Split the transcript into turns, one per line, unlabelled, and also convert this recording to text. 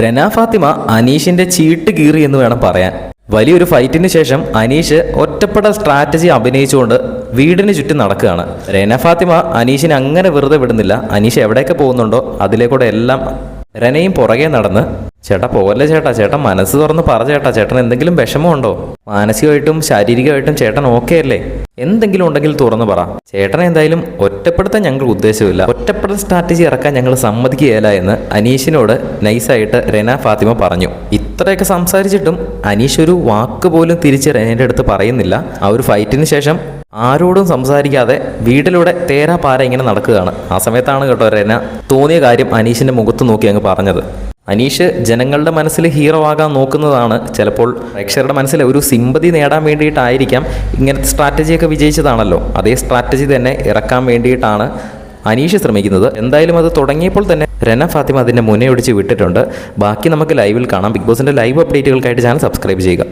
റെന ഫാത്തിമ അനീഷിന്റെ ചീട്ട് കീറി എന്ന് വേണം പറയാൻ. വലിയൊരു ഫൈറ്റിന് ശേഷം അനീഷ് ഒറ്റപ്പെട്ട സ്ട്രാറ്റജി അഭിനയിച്ചുകൊണ്ട് വീടിന് ചുറ്റും നടക്കുകയാണ്. റെന ഫാത്തിമ അനീഷിനെ അങ്ങനെ വെറുതെ വിടുന്നില്ല. അനീഷ് എവിടെയൊക്കെ പോകുന്നുണ്ടോ അതിലേക്കൂടെ എല്ലാം രനയും പുറകെ നടന്ന് ചേട്ടാ പോകല്ലേ ചേട്ടാ? ചേട്ടൻ മനസ്സ് തുറന്ന് പറ ചേട്ടാ. ചേട്ടൻ എന്തെങ്കിലും വിഷമമുണ്ടോ? മാനസികമായിട്ടും ശാരീരികമായിട്ടും ചേട്ടൻ ഓക്കെ അല്ലേ? എന്തെങ്കിലും ഉണ്ടെങ്കിൽ തുറന്നു പറ. ചേട്ടനെ എന്തായാലും ഒറ്റപ്പെടുത്താൻ ഞങ്ങൾ ഉദ്ദേശമില്ല ഒറ്റപ്പെടുത്ത സ്ട്രാറ്റജി ഇറക്കാൻ ഞങ്ങൾ സമ്മതിക്കുകയില്ല എന്ന് അനീഷിനോട് നൈസായിട്ട് റെന ഫാത്തിമ പറഞ്ഞു. ഇത്രയൊക്കെ സംസാരിച്ചിട്ടും അനീഷ് ഒരു വാക്ക് പോലും തിരിച്ച് റെനയുടെ അടുത്ത് പറയുന്നില്ല. ആ ഒരു ഫൈറ്റിന് ശേഷം ആരോടും സംസാരിക്കാതെ വീട്ടിലൂടെ തേരാ പാര ഇങ്ങനെ നടക്കുകയാണ്. ആ സമയത്താണ് കേട്ടോ റെന തോന്നിയ കാര്യം അനീഷിന്റെ മുഖത്ത് നോക്കി അങ്ങ് പറഞ്ഞത്. അനീഷ് ജനങ്ങളുടെ മനസ്സിൽ ഹീറോ ആകാൻ നോക്കുന്നതാണ്. ചിലപ്പോൾ പ്രേക്ഷകരുടെ മനസ്സിൽ ഒരു സിമ്പതി നേടാൻ വേണ്ടിയിട്ടായിരിക്കാം ഇങ്ങനത്തെ സ്ട്രാറ്റജിയൊക്കെ വിജയിച്ചതാണല്ലോ. അതേ സ്ട്രാറ്റജി തന്നെ ഇറക്കാൻ വേണ്ടിയിട്ടാണ് അനീഷ് ശ്രമിക്കുന്നത്. എന്തായാലും അത് തുടങ്ങിയപ്പോൾ തന്നെ രന ഫാത്തിമ അതിന്റെ മുന്നേ ഒടിച്ച് വിട്ടിട്ടുണ്ട്. ബാക്കി നമുക്ക് ലൈവിൽ കാണാം. ബിഗ് ബോസിന്റെ ലൈവ് അപ്ഡേറ്റുകൾക്കായിട്ട് ചാനൽ സബ്സ്ക്രൈബ് ചെയ്യുക.